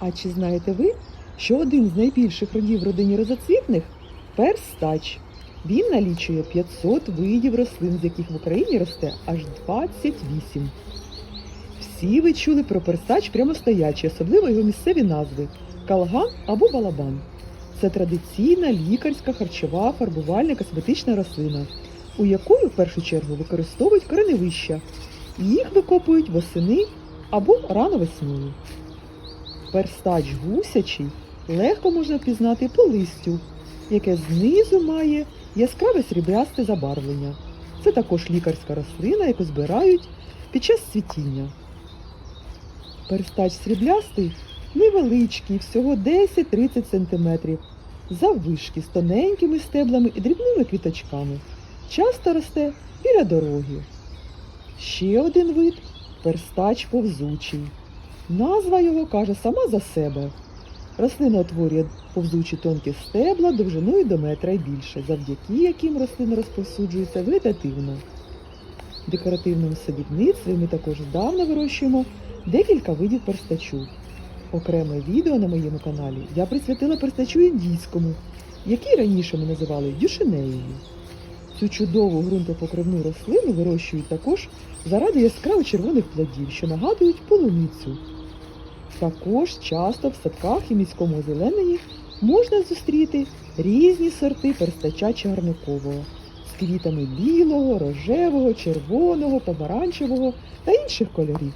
А чи знаєте ви, що один з найбільших родів родині розоцвітних перстач? Він налічує 500 видів рослин, з яких в Україні росте аж 28. Всі ви чули про перстач прямостоячий, особливо його місцеві назви калган або балабан. Це традиційна лікарська, харчова, фарбувальна косметична рослина, у якої в першу чергу використовують кореневища. Їх викопують восени або рано весною. Перстач гусячий легко можна впізнати по листю, яке знизу має яскраве сріблясте забарвлення. Це також лікарська рослина, яку збирають під час цвітіння. Перстач сріблястий невеличкий, всього 10-30 см, заввишки з тоненькими стеблами і дрібними квіточками. Часто росте біля дороги. Ще один вид перстач повзучий. Назва його каже сама за себе. Рослина утворює повзучі тонкі стебла довжиною до метра і більше, завдяки яким рослина розповсюджується вегетативно. В декоративному садівництві ми також здавна вирощуємо декілька видів перстачу. Окреме відео на моєму каналі я присвятила перстачу індійському, який раніше ми називали дюшинеєю. Цю чудову ґрунтопокривну рослину вирощують також заради яскраво червоних плодів, що нагадують полуницю. Також часто в садках і міському озелененні можна зустріти різні сорти перстача чарникового з квітами білого, рожевого, червоного, помаранчевого та інших кольорів.